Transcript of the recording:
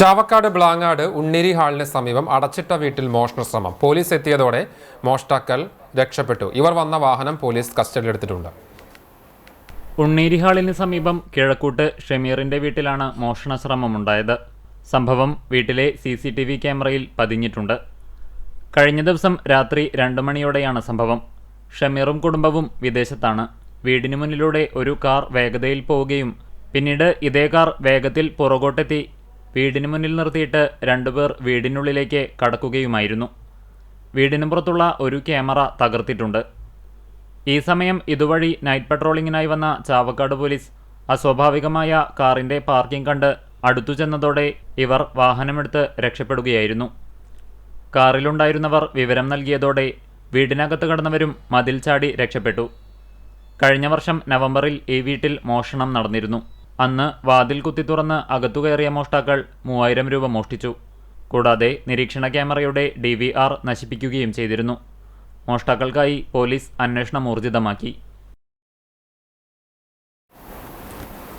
ചാവക്കാട് ബ്ലാങ്ങാട് ഉണ്ണിരി ഹാളിന് സമീപം അടച്ചിട്ട വീട്ടിൽ മോഷണ ശ്രമം പോലീസ് എത്തിയതോടെ മോഷ്ടാക്കൾ രക്ഷപ്പെട്ടു. ഇവർ വന്ന വാഹനം പോലീസ് കസ്റ്റഡിയിലെടുത്തിട്ടുണ്ട്. ഉണ്ണീരി ഹാളിന് സമീപം കിഴക്കൂട്ട് ഷമീറിന്റെ വീട്ടിലാണ് മോഷണ ശ്രമമുണ്ടായത് സംഭവം വീട്ടിലെ സി സി ടി വി ക്യാമറയിൽ പതിഞ്ഞിട്ടുണ്ട്. കഴിഞ്ഞ ദിവസം രാത്രി രണ്ട് മണിയോടെയാണ് സംഭവം. ഷമീറും കുടുംബവും വിദേശത്താണ്. വീടിനു മുന്നിലൂടെ ഒരു കാർ വേഗതയിൽ പോവുകയും പിന്നീട് ഇതേ കാർ വേഗത്തിൽ പുറകോട്ടെത്തി വീടിന് മുന്നിൽ നിർത്തിയിട്ട് രണ്ടുപേർ വീടിനുള്ളിലേക്ക് കടക്കുകയുമായിരുന്നു. വീടിന് പുറത്തുള്ള ഒരു ക്യാമറ തകർത്തിട്ടുണ്ട്. ഈ സമയം ഇതുവഴി നൈറ്റ് പട്രോളിങ്ങിനായി വന്ന ചാവക്കാട് പോലീസ് അസ്വാഭാവികമായ കാറിന്റെ പാർക്കിംഗ് കണ്ട് അടുത്തു ചെന്നതോടെ ഇവർ വാഹനമെടുത്ത് രക്ഷപ്പെടുകയായിരുന്നു. കാറിലുണ്ടായിരുന്നവർ വിവരം നൽകിയതോടെ വീടിനകത്ത് കടന്നവരും മതിൽ ചാടി രക്ഷപ്പെട്ടു. കഴിഞ്ഞ വർഷം നവംബറിൽ ഈ വീട്ടിൽ മോഷണം നടന്നിരുന്നു. അന്ന് വാതിൽ കുത്തി തുറന്ന് അകത്തു കയറിയ മോഷ്ടാക്കൾ മൂവായിരം രൂപ മോഷ്ടിച്ചു. കൂടാതെ നിരീക്ഷണ ക്യാമറയുടെ ഡി നശിപ്പിക്കുകയും ചെയ്തിരുന്നു. മോഷ്ടാക്കൾക്കായി പോലീസ് അന്വേഷണം ഊർജിതമാക്കി.